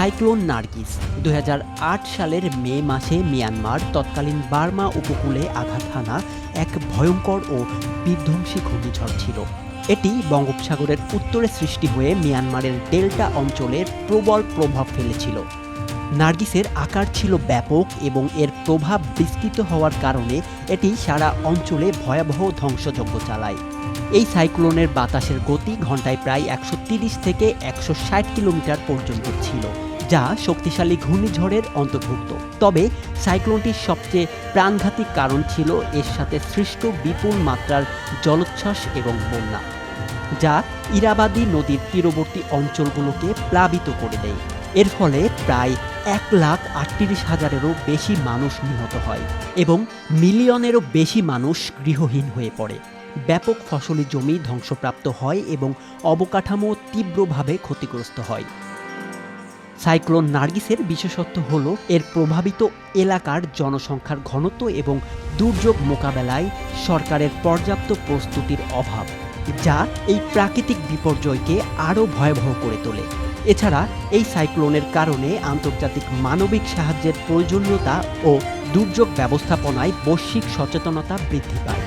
Cyclone Nargis দু হাজার আট সালের মে মাসে মিয়ানমার তৎকালীন বার্মা উপকূলে আঘাত হানা এক ভয়ঙ্কর ও বিধ্বংসী ঘূর্ণিঝড় ছিল। এটি বঙ্গোপসাগরের উত্তরে সৃষ্টি হয়ে মিয়ানমারের ডেল্টা অঞ্চলের প্রবল প্রভাব ফেলেছিল। নার্গিসের আকার ছিল ব্যাপক এবং এর প্রভাব বিস্তৃত হওয়ার কারণে এটি সারা অঞ্চলে ভয়াবহ ধ্বংসযজ্ঞ চালায়। এই সাইক্লোনের বাতাসের গতি ঘন্টায় প্রায় একশো থেকে একশো ষাট কিলোমিটার পর্যন্ত ছিল। যা শক্তিশালী ঘূর্ণিঝড়ের অন্তর্ভুক্ত। তবে সাইক্লোনটির সবচেয়ে প্রাণঘাতী কারণ ছিল এর সাথে সৃষ্ট বিপুল মাত্রার জলোচ্ছ্বাস এবং বন্যা, যা ইরাবাদী নদীর তীরবর্তী অঞ্চলগুলোকে প্লাবিত করে দেয়। এর ফলে প্রায় এক লাখ আটত্রিশ হাজারেরও বেশি মানুষ নিহত হয় এবং মিলিয়নেরও বেশি মানুষ গৃহহীন হয়ে পড়ে। ব্যাপক ফসলি জমি ধ্বংসপ্রাপ্ত হয় এবং অবকাঠামো তীব্রভাবে ক্ষতিগ্রস্ত হয়। সাইক্লোন নার্গিসের বিশেষত্ব হল এর প্রভাবিত এলাকার জনসংখ্যার ঘনত্ব এবং দুর্যোগ মোকাবেলায় সরকারের পর্যাপ্ত প্রস্তুতির অভাব, যা এই প্রাকৃতিক বিপর্যয়কে আরও ভয়াবহ করে তোলে। এছাড়া এই সাইক্লোনের কারণে আন্তর্জাতিক মানবিক সাহায্যের প্রয়োজনীয়তা ও দুর্যোগ ব্যবস্থাপনায় বৈশ্বিক সচেতনতা বৃদ্ধি পায়।